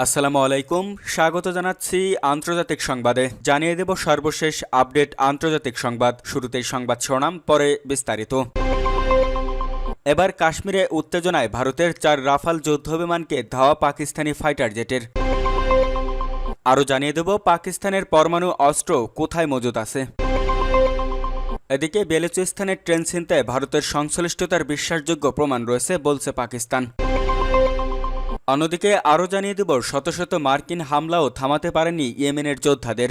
আসসালামু আলাইকুম। স্বাগত জানাচ্ছি আন্তর্জাতিক সংবাদে। জানিয়ে দেব সর্বশেষ আপডেট আন্তর্জাতিক সংবাদ। শুরুতেই সংবাদ শিরোনাম, পরে বিস্তারিত। এবার কাশ্মীরে উত্তেজনায় ভারতের চার রাফাল যুদ্ধবিমানকে ধাওয়া পাকিস্তানি ফাইটার জেটের। আরও জানিয়ে দেব পাকিস্তানের পরমাণু অস্ত্র কোথায় মজুদ আছে। এদিকে বেলুচিস্তানের ট্রেন ছিনতায় ভারতের সংশ্লিষ্টতার বিশ্বাসযোগ্য প্রমাণ রয়েছে, বলছে পাকিস্তান। অন্যদিকে আরও জানিয়ে দেব, শত শত মার্কিন হামলাও থামাতে পারেনি ইয়েমেনের যোদ্ধাদের।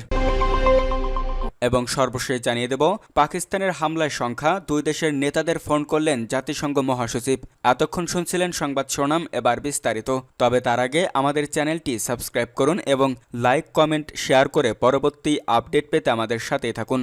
এবং সর্বশেষ জানিয়ে দেব, পাকিস্তানের হামলায় সংখ্যা দুই দেশের নেতাদের ফোন করলেন জাতিসংঘ মহাসচিব। এতক্ষণ শুনছিলেন সংবাদ শোনাম এবার বিস্তারিত। তবে তার আগে আমাদের চ্যানেলটি সাবস্ক্রাইব করুন এবং লাইক, কমেন্ট, শেয়ার করে পরবর্তী আপডেট পেতে আমাদের সাথেই থাকুন।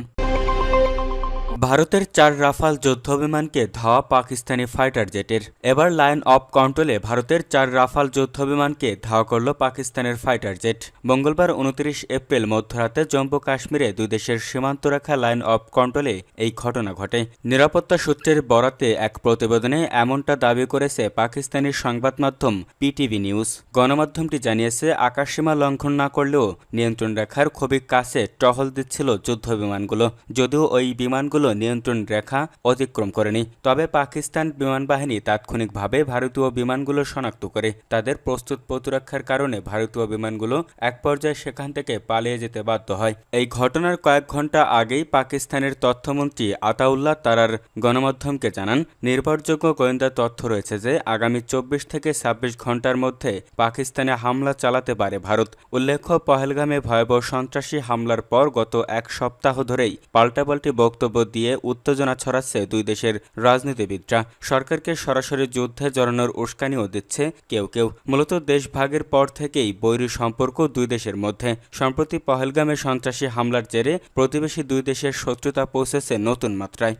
ভারতের চার রাফাল যুদ্ধবিমানকে ধাওয়া পাকিস্তানি ফাইটার জেটের। এবার লাইন অফ কন্ট্রোলে ভারতের চার রাফাল যুদ্ধবিমানকে ধাওয়া করল পাকিস্তানের ফাইটার জেট। মঙ্গলবার উনত্রিশ এপ্রিল মধ্যরাতে জম্মু কাশ্মীরে দুই দেশের সীমান্ত রেখা লাইন অফ কন্ট্রোলে এই ঘটনা ঘটে। নিরাপত্তা সূত্রের বরাতে এক প্রতিবেদনে এমনটা দাবি করেছে পাকিস্তানি সংবাদ মাধ্যম পিটিভি নিউজ। গণমাধ্যমটি জানিয়েছে, আকাশসীমা লঙ্ঘন না করলেও নিয়ন্ত্রণ রেখার খুবই কাছে টহল দিচ্ছিল যুদ্ধবিমানগুলো। যদিও ওই বিমানগুলো নিয়ন্ত্রণ রেখা অতিক্রম করেনি। তবে পাকিস্তান বিমান বাহিনী তাৎক্ষণিকভাবে ভারতীয় বিমানগুলো শনাক্ত করে। তাদের প্রস্তুত প্রতিরক্ষার কারণে ভারতীয় বিমানগুলো এক পর্যায়ে সেখান থেকে পালিয়ে যেতে বাধ্য হয়। এই ঘটনার কয়েক ঘণ্টা আগেই পাকিস্তানের তথ্যমন্ত্রী আতাউল্লাহ তারার গণমাধ্যমকে জানান, নির্ভরযোগ্য গোয়েন্দা তথ্য রয়েছে যে আগামী চব্বিশ থেকে ছাব্বিশ ঘণ্টার মধ্যে পাকিস্তানে হামলা চালাতে পারে ভারত। উল্লেখ্য, পহেলগামে ভয়াবহ সন্ত্রাসী হামলার পর গত এক সপ্তাহ ধরেই পাল্টাপাল্টি বক্তব্য দিয়ে উত্তেজনা ছড়াচ্ছে দুই দেশের রাজনীতিবিদরা। সরকারকে সরাসরি যুদ্ধে জড়ানোর উস্কানিও দিচ্ছে কেউ কেউ। মূলত দেশভাগের পর থেকেই বৈরী সম্পর্ক দুই দেশের মধ্যে। সম্প্রতি পহেলগামে সন্ত্রাসী হামলার জেরে প্রতিবেশী দুই দেশের শত্রুতা পৌঁছেছে নতুন মাত্রায়।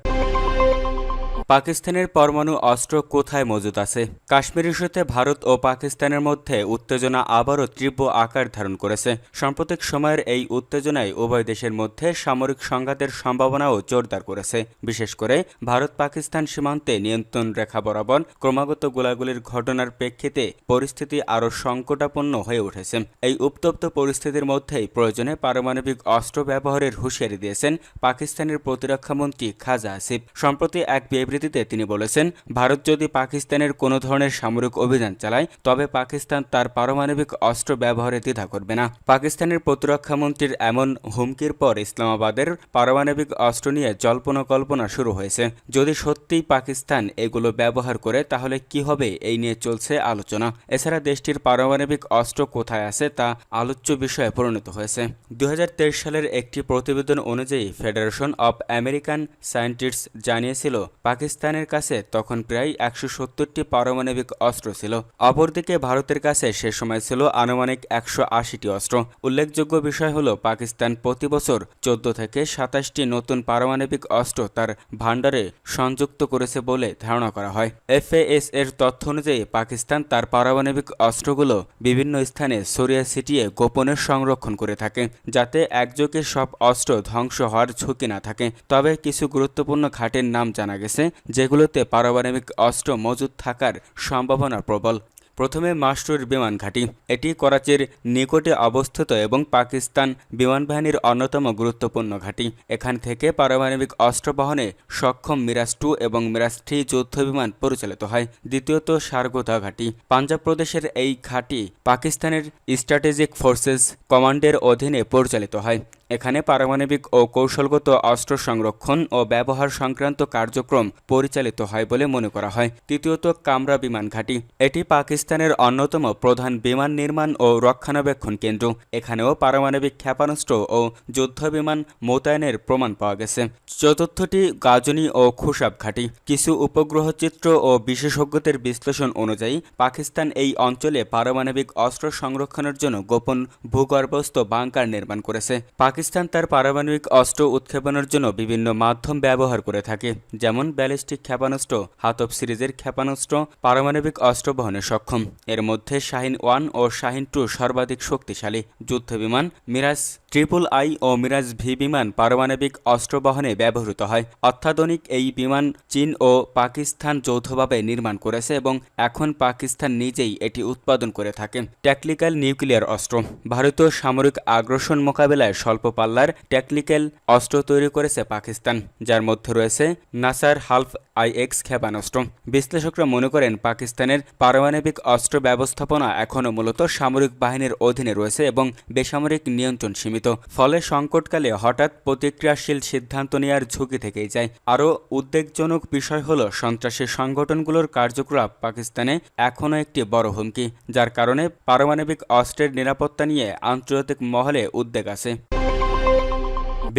পাকিস্তানের পরমাণু অস্ত্র কোথায় মজুদ আছে? কাশ্মীর ইস্যুতে ভারত ও পাকিস্তানের মধ্যে উত্তেজনা আবারও তীব্র আকার ধারণ করেছে। সাম্প্রতিক সময়ের এই উত্তেজনায় উভয় দেশের মধ্যে সামরিক সংঘাতের সম্ভাবনাও জোরদার করেছে। বিশেষ করে ভারত পাকিস্তান সীমান্তে নিয়ন্ত্রণ রেখা বরাবর ক্রমাগত গোলাগুলির ঘটনার প্রেক্ষিতে পরিস্থিতি আরও সংকটাপন্ন হয়ে উঠেছে। এই উত্তপ্ত পরিস্থিতির মধ্যেই প্রয়োজনে পারমাণবিক অস্ত্র ব্যবহারের হুঁশিয়ারি দিয়েছেন পাকিস্তানের প্রতিরক্ষামন্ত্রী খাজা আসিফ। সম্প্রতি এক বিবৃতিতে তিনি বলেছেন, ভারত যদি পাকিস্তানের কোনো ধরনের সামরিক অভিযান চালায়, তবে পাকিস্তান তার পারমাণবিক অস্ত্র ব্যবহারে দ্বিধা করবে না। পাকিস্তানের প্রতিরক্ষামন্ত্রীর এমন হুমকির পর ইসলামাবাদের পারমাণবিক অস্ত্র নিয়ে জল্পনা কল্পনা শুরু হয়েছে। যদি সত্যিই পাকিস্তান এগুলো ব্যবহার করে, তাহলে কি হবে এই নিয়ে চলছে আলোচনা। এছাড়া দেশটির পারমাণবিক অস্ত্র কোথায় আছে তা আলোচ্য বিষয়ে পরিণত হয়েছে। দু হাজার তেইশ সালের একটি প্রতিবেদন অনুযায়ী, ফেডারেশন অব আমেরিকান সায়েন্টিস্ট জানিয়েছিল পাকিস্তানের কাছে তখন প্রায় একশো সত্তরটি পারমাণবিক অস্ত্র ছিল। অপরদিকে ভারতের কাছে সে সময় ছিল আনুমানিক একশো আশিটি অস্ত্র। উল্লেখযোগ্য বিষয় হল, পাকিস্তান প্রতি বছর চোদ্দ থেকে সাতাশটি নতুন পারমাণবিক অস্ত্র তার ভাণ্ডারে সংযুক্ত করেছে বলে ধারণা করা হয়। এফএএস এর তথ্য অনুযায়ী, পাকিস্তান তার পারমাণবিক অস্ত্রগুলো বিভিন্ন স্থানে সরিয়া ছিটিয়ে গোপনে সংরক্ষণ করে থাকে, যাতে একযোগে সব অস্ত্র ধ্বংস হওয়ার ঝুঁকি না থাকে। তবে কিছু গুরুত্বপূর্ণ ঘাটের নাম জানা গেছে। যেগুলোতে পারমাণবিক অস্ত্র মজুদ থাকার সম্ভাবনা প্রবল। প্রথমে মাস্টুর বিমান ঘাঁটি, এটি করাচির নিকটে অবস্থিত এবং পাকিস্তান বিমান বাহিনীর অন্যতম গুরুত্বপূর্ণ ঘাঁটি। এখান থেকে পারমাণবিক অস্ত্র বহনে সক্ষম মিরাজ টু এবং মিরাজ থ্রি যুদ্ধ বিমান পরিচালিত হয়, দ্বিতীয়ত সারগোদা ঘাঁটি। পাঞ্জাব প্রদেশের এই ঘাঁটি পাকিস্তানের স্ট্র্যাটেজিক ফোর্সেস কমান্ডের অধীনে পরিচালিত হয়। এখানে পারমাণবিক ও কৌশলগত অস্ত্র সংরক্ষণ ও ব্যবহার সংক্রান্ত কার্যক্রম পরিচালিত হয় বলে মনে করা হয়। তৃতীয়ত, কামরা বিমান ঘাঁটি। এটি পাকিস্তানের অন্যতম প্রধান বিমান নির্মাণ ও রক্ষণাবেক্ষণ কেন্দ্র। এখানেও পারমাণবিক ক্ষেপণাস্ত্র ও যুদ্ধ বিমান মোতায়েনের প্রমাণ পাওয়া গেছে। চতুর্থটি, গাজনী ও খুশাব ঘাঁটি। কিছু উপগ্রহ চিত্র ও বিশেষজ্ঞদের বিশ্লেষণ অনুযায়ী, পাকিস্তান এই অঞ্চলে পারমাণবিক অস্ত্র সংরক্ষণের জন্য গোপন ভূগর্ভস্থ বাংকার নির্মাণ করেছে। পাকিস্তান তার পারমাণবিক অস্ত্র উৎক্ষেপণের জন্য বিভিন্ন মাধ্যম ব্যবহার করে থাকে, যেমন ব্যালিস্টিক ক্ষেপণাস্ত্র, হাতব সিরিজের ক্ষেপণাস্ত্র, পারমাণবিক অস্ত্র বহনে সক্ষম। এর মধ্যে শাহিন ওয়ান ও শাহিন টু সর্বাধিক শক্তিশালী যুদ্ধবিমান মিরাজ ট্রিপল আই ও মিরাজ ভি বিমান পারমাণবিক অস্ত্র বহনে ব্যবহৃত হয়। অত্যাধুনিক এই বিমান চীন ও পাকিস্তান যৌথভাবে নির্মাণ করেছে এবং এখন পাকিস্তান নিজেই এটি উৎপাদন করে থাকে। ট্যাকটিক্যাল নিউক্লিয়ার অস্ত্র। ভারতীয় সামরিক আগ্রাসন মোকাবেলায় স্বল্প পাল্লার ট্যাকটিক্যাল অস্ত্র তৈরি করেছে পাকিস্তান, যার মধ্যে রয়েছে নাসার হালফ আইএক্স ক্ষেপণাস্ত্র। বিশ্লেষকরা মনে করেন, পাকিস্তানের পারমাণবিক অস্ত্র ব্যবস্থাপনা এখনও মূলত সামরিক বাহিনীর অধীনে রয়েছে এবং বেসামরিক নিয়ন্ত্রণ সীমিত। ফলে সংকটকালে হঠাৎ প্রতিক্রিয়াশীল সিদ্ধান্ত নেওয়ার ঝুঁকি থেকেই যায়। আরও উদ্বেগজনক বিষয় হল, সন্ত্রাসী সংগঠনগুলোর কার্যকলাপ পাকিস্তানে এখনও একটি বড় হুমকি, যার কারণে পারমাণবিক অস্ত্রের নিরাপত্তা নিয়ে আন্তর্জাতিক মহলে উদ্বেগ আছে।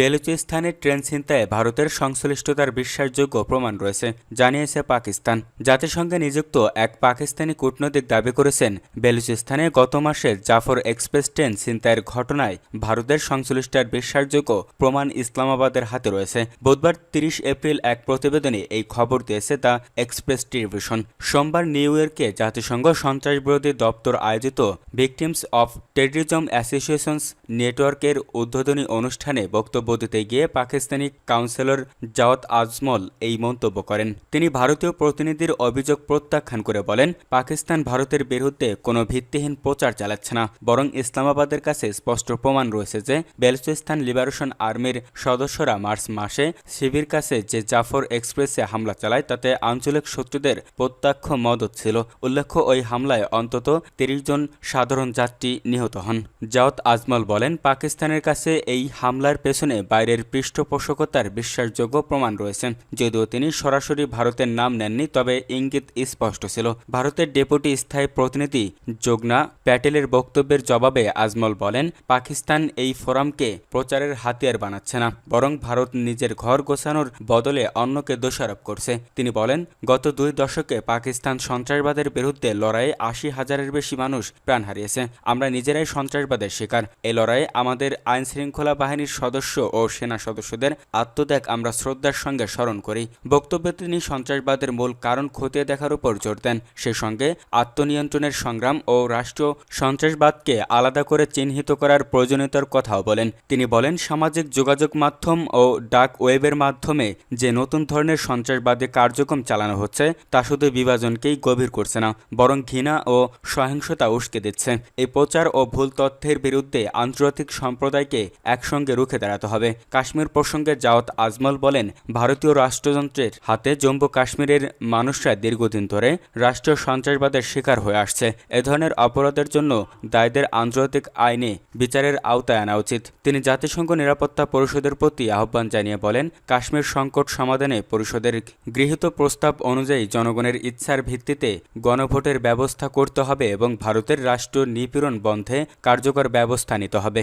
বেলুচিস্তানের ট্রেন ছিনতায় ভারতের সংশ্লিষ্টতার বিশ্বাসযোগ্য প্রমাণ রয়েছে, জানিয়েছে পাকিস্তান। জাতিসংঘে নিযুক্ত এক পাকিস্তানি কূটনৈতিক দাবি করেছেন বেলুচিস্তানে গত মাসে জাফর এক্সপ্রেস ট্রেন ছিনতাইয়ের ঘটনায় ভারতের সংশ্লিষ্টার বিশ্বাসযোগ্য প্রমাণ ইসলামাবাদের হাতে রয়েছে। বুধবার তিরিশ এপ্রিল এক প্রতিবেদনে এই খবর দিয়েছে দ্য এক্সপ্রেস টেলিভিশন। সোমবার নিউ ইয়র্কে জাতিসংঘ সন্ত্রাসবিরোধী দপ্তর আয়োজিত ভিকটিমস অফ টেররিজম অ্যাসোসিয়েশনস নেটওয়ার্কের উদ্বোধনী অনুষ্ঠানে বক্তব্য দিতে গিয়ে পাকিস্তানি কাউন্সিলর জাওয়াত আজমল এই মন্তব্য করেন। তিনি ভারতীয় প্রতিনিধির অভিযোগ প্রত্যাখ্যান করে বলেন, পাকিস্তান ভারতের বিরুদ্ধে কোনো ভিত্তিহীন প্রচার চালাচ্ছে না। বরং ইসলামাবাদের কাছে স্পষ্ট প্রমাণ রয়েছে যে, বেলুচিস্তান লিবারেশন আর্মির সদস্যরা মার্চ মাসে শিবির কাছে যে জাফর এক্সপ্রেসে হামলা চালায়, তাতে আঞ্চলিক শত্রুদের প্রত্যক্ষ মদত ছিল। উল্লেখ্য, ওই হামলায় অন্তত তিরিশ জন সাধারণ যাত্রী নিহত হন। জাওয়াত আজমল বলেন, পাকিস্তানের কাছে এই হামলার পেছনে বাইরের পৃষ্ঠপোষকতার বিশ্বাসযোগ্য প্রমাণ রয়েছে। যদিও তিনি সরাসরি ভারতের নাম নেননি, তবে ইঙ্গিত স্পষ্ট ছিল। ভারতের ডেপুটি স্থায়ী প্রতিনিধি যোগনা প্যাটেলের বক্তব্যের জবাবে আজমল বলেন, পাকিস্তান এই ফোরামকে প্রচারের হাতিয়ার বানাচ্ছে না, বরং ভারত নিজের ঘর গোছানোর বদলে অন্যকে দোষারোপ করছে। তিনি বলেন, গত দুই দশকে পাকিস্তান সন্ত্রাসবাদের বিরুদ্ধে লড়াইয়ে আশি হাজারের বেশি মানুষ প্রাণ হারিয়েছে। আমরা নিজেরাই সন্ত্রাসবাদের শিকার। এই লড়াইয়ে আমাদের আইন শৃঙ্খলা বাহিনীর সদস্য ও সেনা সদস্যদের আত্মত্যাগ আমরা শ্রদ্ধার সঙ্গে স্মরণ করি। বক্তব্যে তিনি সন্ত্রাসবাদের মূল কারণ খতিয়ে দেখার উপর জোর দেন। সে সঙ্গে আত্মনিয়ন্ত্রণের সংগ্রাম ও রাষ্ট্রীয় সন্ত্রাসবাদকে আলাদা করে চিহ্নিত করার প্রয়োজনীয়তার কথাও বলেন। তিনি বলেন, সামাজিক যোগাযোগ মাধ্যম ও ডাক ওয়েবের মাধ্যমে যে নতুন ধরনের সন্ত্রাসবাদী কার্যক্রম চালানো হচ্ছে, তা শুধু বিভাজনকেই গভীর করছে না, বরং ঘৃণা ও সহিংসতা উস্কে দিচ্ছে। এই প্রচার ও ভুল তথ্যের বিরুদ্ধে আন্তর্জাতিক সম্প্রদায়কে একসঙ্গে রুখে দাঁড়াতে হবে। কাশ্মীর প্রসঙ্গে জাওয়াত আজমল বলেন, ভারতীয় রাষ্ট্রযন্ত্রের হাতে জম্মু কাশ্মীরের মানুষরা দীর্ঘদিন ধরে রাষ্ট্রীয় সন্ত্রাসবাদের শিকার হয়ে আসছে। এ ধরনের অপরাধের জন্য দায়ীদের আন্তর্জাতিক আইনে বিচারের আওতায় আনা উচিত। তিনি জাতিসংঘ নিরাপত্তা পরিষদের প্রতি আহ্বান জানিয়ে বলেন, কাশ্মীর সংকট সমাধানে পরিষদের গৃহীত প্রস্তাব অনুযায়ী জনগণের ইচ্ছার ভিত্তিতে গণভোটের ব্যবস্থা করতে হবে এবং ভারতের রাষ্ট্রীয় নিপীড়ন বন্ধে কার্যকর ব্যবস্থা নিতে হবে।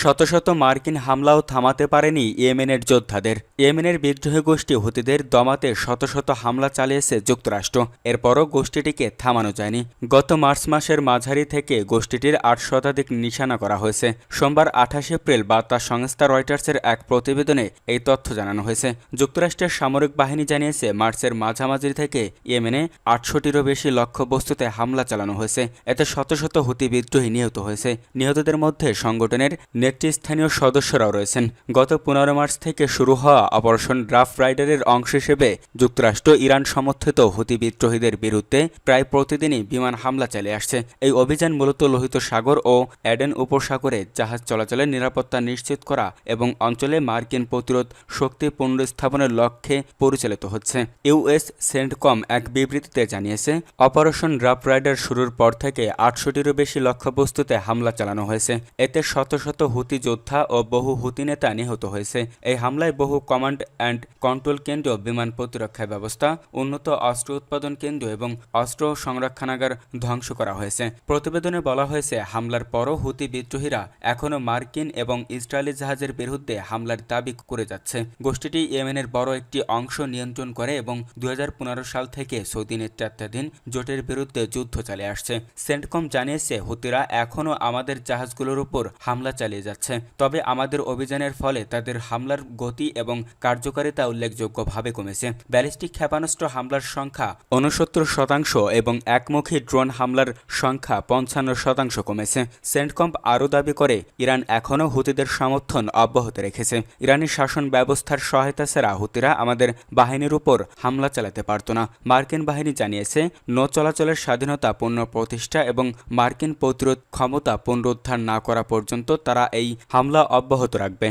শত শত মার্কিন হামলাও থামাতে পারেনি ইয়েমেনের যোদ্ধাদের। ইয়েমেনের বিদ্রোহী গোষ্ঠী হুতিদের দমাতে শত শত হামলা চালিয়েছে যুক্তরাষ্ট্র। এরপরও গোষ্ঠীটিকে থামানো যায়নি। গত মার্চ মাসের মাঝারি থেকে গোষ্ঠীটির আট শতাধিক নিশানা করা হয়েছে। সোমবার আঠাশ এপ্রিল বার্তা সংস্থা রয়টার্সের এক প্রতিবেদনে এই তথ্য জানানো হয়েছে। যুক্তরাষ্ট্রের সামরিক বাহিনী জানিয়েছে, মার্চের মাঝামাঝি থেকে ইয়েমেনে আটশোটিরও বেশি লক্ষ্যবস্তুতে হামলা চালানো হয়েছে। এতে শত শত হুতি বিদ্রোহী নিহত হয়েছে। নিহতদের মধ্যে সংগঠনের নেতৃস্থানীয় সদস্যরাও রয়েছেন। গত পনেরো মার্চ থেকে শুরু হওয়া অপারেশন ড্রাফট রাইডারের অংশ হিসেবে যুক্তরাষ্ট্র, ইরান সমর্থিত হুতি বিদ্রোহীদের বিরুদ্ধে প্রায় প্রতিদিনই বিমান হামলা চালিয়ে আসছে। এই অভিযান মূলত লোহিত সাগর ও অ্যাডেন উপসাগরে জাহাজ চলাচলের নিরাপত্তা নিশ্চিত করা এবং অঞ্চলে মার্কিন প্রতিরোধ শক্তি পুনরুস্থাপনের লক্ষ্যে পরিচালিত হচ্ছে। ইউএস সেন্টকম এক বিবৃতিতে জানিয়েছে, অপারেশন ড্রাফট রাইডার শুরুর পর থেকে আটশোটিরও বেশি লক্ষ্যবস্তুতে হামলা চালানো হয়েছে। এতে শত শত হুতি যোদ্ধা ও বহু হুতি নেতা নিহত হয়েছে। এই হামলায় বহু কমান্ড অ্যান্ড কন্ট্রোল কেন্দ্র বিমান প্রতিরক্ষা ব্যবস্থা, উন্নত অস্ত্র উৎপাদন কেন্দ্র এবং অস্ত্র সংরক্ষণাগার ধ্বংস করা হয়েছে। প্রতিবেদনে বলা হয়েছে, হামলার পরও হুতি বিদ্রোহীরা এখনও মার্কিন এবং ইসরায়েলি জাহাজের বিরুদ্ধে হামলার দাবি করে যাচ্ছে। গোষ্ঠীটি ইয়েমেনের বড় একটি অংশ নিয়ন্ত্রণ করে এবং দু হাজার পনেরো সাল থেকে সৌদি নেতৃত্বাধীন জোটের বিরুদ্ধে যুদ্ধ চালিয়ে আসছে। সেন্টকম জানিয়েছে, হুতিরা এখনও আমাদের জাহাজগুলোর উপর হামলা চালিয়ে যাচ্ছে। তবে আমাদের অভিযানের ফলে তাদের হামলার গতি এবং কার্যকারিতা উল্লেখযোগ্যভাবে কমেছে। ব্যালিস্টিক ক্ষেপণাস্ত্র হামলার সংখ্যা উনসত্তর শতাংশ এবং একমুখী ড্রোন হামলার সংখ্যা পঞ্চান্ন শতাংশ কমেছে। সেন্টকম্প আরও দাবি করে, ইরান এখনও হুতিদের সমর্থন অব্যাহত রেখেছে। ইরানি শাসন ব্যবস্থার সহায়তা ছাড়া হুতিরা আমাদের বাহিনীর উপর হামলা চালাতে পারত না। মার্কিন বাহিনী জানিয়েছে, নৌ চলাচলের স্বাধীনতা পুনঃ প্রতিষ্ঠা এবং মার্কিন প্রতিরোধ ক্ষমতা পুনরুদ্ধার না করা পর্যন্ত তারা এই হামলা অব্যাহত রাখবে।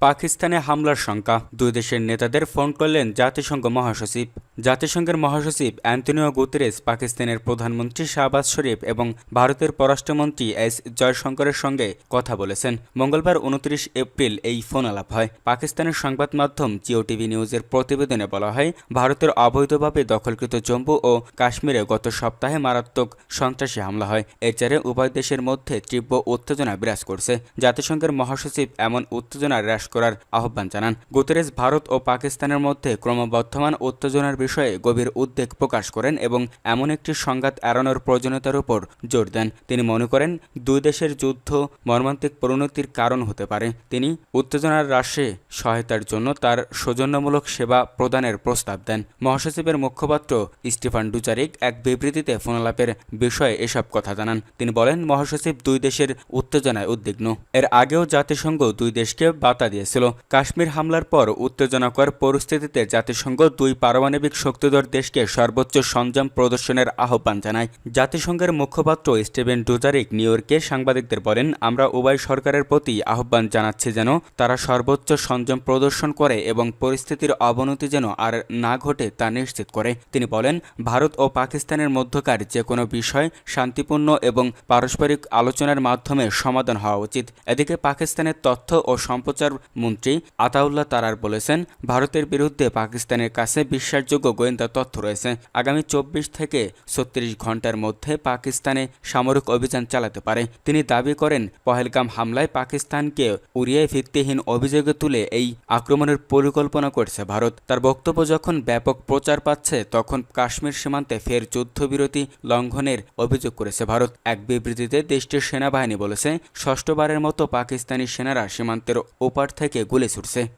পাকিস্তানে হামলার শঙ্কা দুই দেশের নেতাদের ফোন করলেন জাতিসংঘ মহাসচিব। জাতিসংঘের মহাসচিব অ্যান্টনিও গুতেরেস পাকিস্তানের প্রধানমন্ত্রী শাহবাজ শরীফ এবং ভারতের পররাষ্ট্রমন্ত্রী এস জয়শঙ্করের সঙ্গে কথা বলেছেন। মঙ্গলবার উনত্রিশ এপ্রিল এই ফোন আলাপ হয়। পাকিস্তানের সংবাদ মাধ্যম জিও টিভি নিউজের প্রতিবেদনে বলা হয়, ভারতের অবৈধভাবে দখলকৃত জম্মু ও কাশ্মীরে গত সপ্তাহে মারাত্মক সন্ত্রাসী হামলা হয়। এর জেরে উভয় দেশের মধ্যে তীব্র উত্তেজনা বিরাজ করছে। জাতিসংঘের মহাসচিব এমন উত্তেজনা হ্রাস করার আহ্বান জানান। গুতেরেস ভারত ও পাকিস্তানের মধ্যে ক্রমবর্ধমান উত্তেজনার বিষয়ে গভীর উদ্বেগ প্রকাশ করেন এবং এমন একটি সংঘাত এড়ানোর প্রয়োজনীয়তার উপর জোর দেন। তিনি মনে করেন, দুই দেশের যুদ্ধ মর্মান্তিক পরিণতির কারণ হতে পারে। তিনি উত্তেজনার হ্রাসে সহায়তার জন্য তার সৌজন্যমূলক সেবা প্রদানের প্রস্তাব দেন। মহাসচিবের মুখপাত্র স্টিফান ডুচারিক এক বিবৃতিতে ফোনালাপের বিষয়ে এসব কথা জানান। তিনি বলেন, মহাসচিব দুই দেশের উত্তেজনায় উদ্বিগ্ন। এর আগেও জাতিসংঘ দুই দেশকে বার্তা দিয়েছিল। কাশ্মীর হামলার পর উত্তেজনাকর পরিস্থিতিতে জাতিসংঘ দুই পারমাণবিক শক্তিধর দেশকে সর্বোচ্চ সংযম প্রদর্শনের আহ্বান জানায়। জাতিসংঘের মুখপাত্র স্টিভেন ডুজারিক নিউ ইয়র্কে সাংবাদিকদের বলেন, আমরা উভয় সরকারের প্রতি আহ্বান জানাচ্ছি যেন তারা সর্বোচ্চ সংযম প্রদর্শন করে এবং পরিস্থিতির অবনতি যেন আর না ঘটে তা নিশ্চিত করে। তিনি বলেন, ভারত ও পাকিস্তানের মধ্যকার যে কোনো বিষয় শান্তিপূর্ণ এবং পারস্পরিক আলোচনার মাধ্যমে সমাধান হওয়া উচিত। এদিকে পাকিস্তানের তথ্য ও সম্প্রচার মন্ত্রী আতাউল্লাহ তারার বলেছেন, ভারতের বিরুদ্ধে পাকিস্তানের কাছে বিশ্বাসযোগ্য গোয়েন্দা তথ্য রয়েছে। আগামী চব্বিশ থেকে ছত্রিশ ঘণ্টার মধ্যে পাকিস্তানে সামরিক অভিযান চালাতে পারে। তিনি দাবি করেন, পহেলগাম হামলায় পাকিস্তানকে উড়িয়ে ভিত্তিহীন অভিযোগে তুলে এই আক্রমণের পরিকল্পনা করছে ভারত। তার বক্তব্য যখন ব্যাপক প্রচার পাচ্ছে, তখন কাশ্মীর সীমান্তে ফের যুদ্ধবিরতি লঙ্ঘনের অভিযোগ করেছে ভারত। এক বিবৃতিতে দেশটির সেনাবাহিনী বলেছে, ষষ্ঠবারের মতো পাকিস্তানি সেনারা সীমান্তের ওপার থেকে গুলি ছুটছে।